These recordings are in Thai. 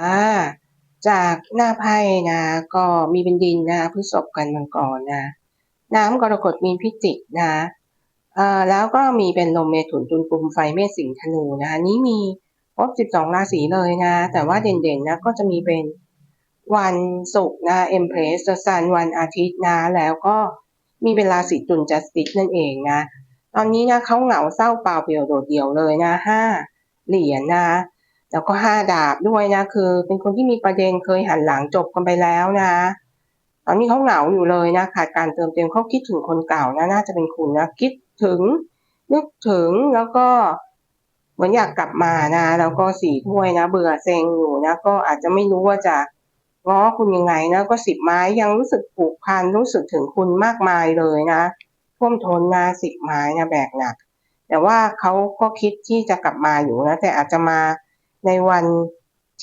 อ่าจากหน้าไพ่นะ ก็มีเป็นดินนะพฤษภกันมังกรนะ น้ำกรกฎมีนพิจิกนะอ่าแล้วก็มีเป็นลมเมถุนตุลกุมไฟเมษสิงธนูนะคะนี้มีครบ12 ราศีเลยนะ แต่ว่าเด่นๆนะก็จะมีเป็นวันศุกร์นะเอ็มเพรสซันวันอาทิตย์นะ แล้วก็มีเป็นราศีตุลจัสติสนั่นเองนะ ตอนนี้นะเขาเหงาเศร้าเปล่าเปลี่ยวโดดเดี่ยวเลยนะห้าเหรียญนะ แล้วก็ห้าดาบด้วยนะ คือ เป็นคนที่มีประเด็นเคยหันหลังจบกันไปแล้วนะ ตอนนี้เขาเหงาอยู่เลยนะขาดการเติมเต็มเขาคิดถึงคนเก่านะน่าจะเป็นคุณนะคิดถึงนึกถึงแล้วก็เหมือนอยากกลับมานะแล้วก็สี่ถ้วยนะ เบื่อเซ็งอยู่นะ ก็อาจจะไม่รู้ว่าจะง้อคุณยังไงนะ ก็สิบไม้ยังรู้สึกผูกพันรู้สึกถึงคุณมากมายเลยนะท่วมทนนะสิบไม้นะแบกหนัก แต่ว่าเขาก็คิดที่จะกลับมาอยู่นะ แต่อาจจะมา ในวัน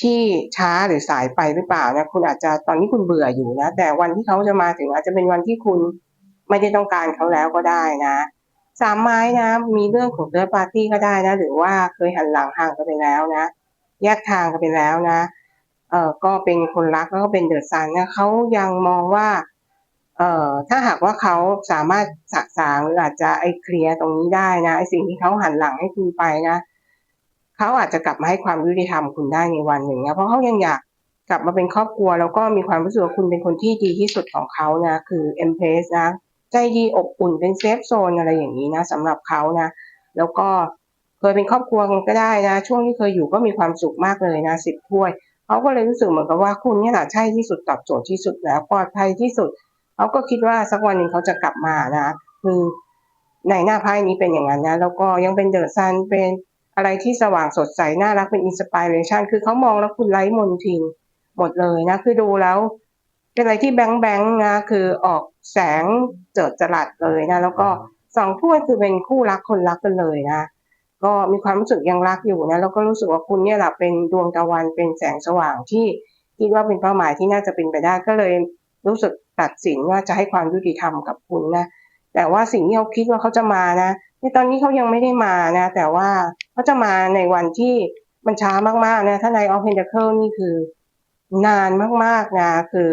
ที่ช้าหรือสายไปหรือเปล่านะคุณอาจจะตอนนี้คุณเบื่ออยู่นะ แต่วันที่เขาจะมาถึงอาจจะเป็นวันที่คุณไม่ได้ต้องการเขาแล้วก็ได้นะสามไม้นะ มีเรื่องของเติร์ปาร์ตี้ก็ได้นะ หรือว่าเคยหันหลังห่างกันไปแล้วนะ แยกทางกันไปแล้วนะเออก็เป็นคนรักแล้วก็เป็นเดือะซันนะเขายังมองว่าเอ่อถ้าหากว่าเขาสามารถสะสางหรืออาจจะไอ้เคลียร์ตรงนี้ได้นะไอ้สิ่งที่เขาหันหลังให้คุณไปนะ เขาอาจจะกลับมาให้ความยุติธรรมคุณได้ในวันหนึ่งนะเพราะเขายังอยากกลับมาเป็นครอบครัว แล้วก็มีความรู้สึกว่าคุณเป็นคนที่ดีที่สุดของเขานะคือเอ็มเพสนะใจดีอบอุ่นเป็นเซฟโซนอะไรอย่างนี้นะสำหรับเขานะ แล้วก็เคยเป็นครอบครัวกันก็ได้นะ ช่วงที่เคยอยู่ก็มีความสุขมากเลยนะสิบถ้วยเขาก็เลยรู้สึกเหมือนกับว่าคุณนี่แหละใช่ที่สุดตอบโจทย์ที่สุดแล้วปลอดภัยที่สุดเขาก็คิดว่าสักวันหนึ่งเขาจะกลับมานะ คือในหน้าไพ่นี้เป็นอย่างนั้นนะ แล้วก็ยังเป็นเดอะซันเป็น อะไรที่สว่างสดใสน่ารักเป็นอินสปิเรชันคือเขามองแล้วคุณไร้มนทินหมดเลยนะ คือดูแล้ว เป็นอะไรที่แบงค์แบงค์นะคือออกแสงเจิดจรัสเลยนะ แล้วก็สองถ้วยคือเป็นคู่รักคนรักกันเลยนะ ก็มีความรู้สึกยังรักอยู่นะ แล้วก็รู้สึกว่าคุณเนี่ยแหละเป็นดวงตะวันเป็นแสงสว่างที่คิดว่าเป็นเป้าหมายที่น่าจะเป็นไปได้ก็เลยรู้สึกตัดสินว่าจะให้ความยุติธรรมกับคุณนะแต่ว่าสิ่งที่เขาคิดว่าเขาจะมานะในตอนนี้เขายังไม่ได้มานะ แต่ว่า เขาจะมาในวันที่มันช้ามากๆนะถ้าในออฟเพนเดเคิลนี่คือนานมากๆนะคือ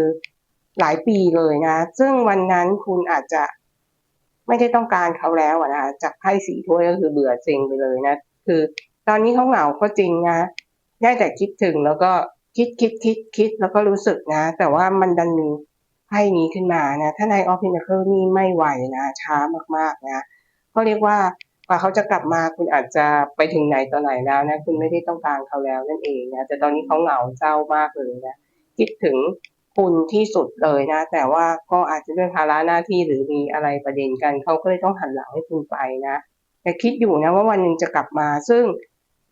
หลายปีเลยนะ ซึ่งวันนั้นคุณอาจจะไม่ได้ต้องการเขาแล้วนะจากไพ่สีถ้วยก็คือเบื่อเซ็งไปเลยนะ คือ ตอนนี้เขาเหงาก็จริงนะได้แต่คิดถึงแล้วก็คิดคิดคิดคิดแล้วก็รู้สึกนะ แต่ว่ามันดันมีไพ่นี้ขึ้นมานะ ถ้าในออฟฟิศเคิลนี่ไม่ไหวนะ ช้ามากๆนะก็เรียกว่า กว่าเขาจะกลับมาคุณอาจจะไปถึงไหนต่อไหนแล้วนะคุณไม่ได้ต้องการเขาแล้วนั่นเองนะแต่ตอนนี้เขาเหงาเศร้ามากเลยนะคิดถึงคุณที่สุดเลยนะ แต่ว่าก็อาจจะด้วยภาระหน้าที่หรือมีอะไรประเด็นกันเขาก็เลยต้องหันหลังให้คุณไปนะแต่คิดอยู่นะว่าวันหนึ่งจะกลับมา ซึ่ง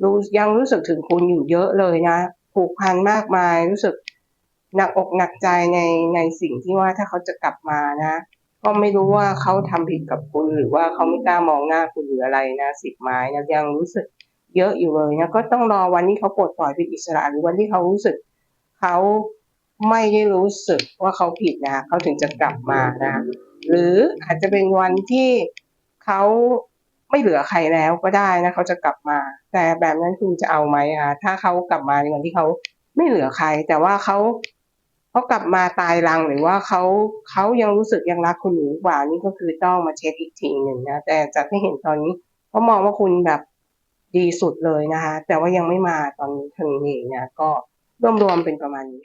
รู้ยังรู้สึกถึงคุณอยู่เยอะเลยนะผูกพันมากมายรู้สึกหนักอกหนักใจในในสิ่งที่ว่าถ้าเขาจะกลับมานะ ก็ไม่รู้ว่าเขาทำผิดกับคุณหรือว่าเขาไม่กล้ามองหน้าคุณหรืออะไรนะสิบไม้นะยังรู้สึกเยอะอยู่เลยนะก็ต้องรอวันที่เขาปลดปล่อยเป็นอิสระหรือวันที่เขารู้สึกเขาไม่ได้รู้สึกว่าเขาผิดนะเขาถึงจะกลับมานะ หรืออาจจะเป็นวันที่เขาไม่เหลือใครแล้วก็ได้นะเขาจะกลับมา แต่แบบนั้นคุณจะเอาไหมอะถ้าเขากลับมาในวันที่เขาไม่เหลือใคร แต่ว่าเขา เขากลับมาตายรังหรือว่าเขาเขายังรู้สึกยังรักคุณอยู่หรือเปล่านี่ก็คือต้องมาเช็คอีกทีหนึ่งนะแต่จากที่เห็นตอนนี้เขามองว่าคุณแบบดีสุดเลยนะคะ แต่ว่ายังไม่มาตอนนี้ทางนี้นะก็รวมๆเป็นประมาณนี้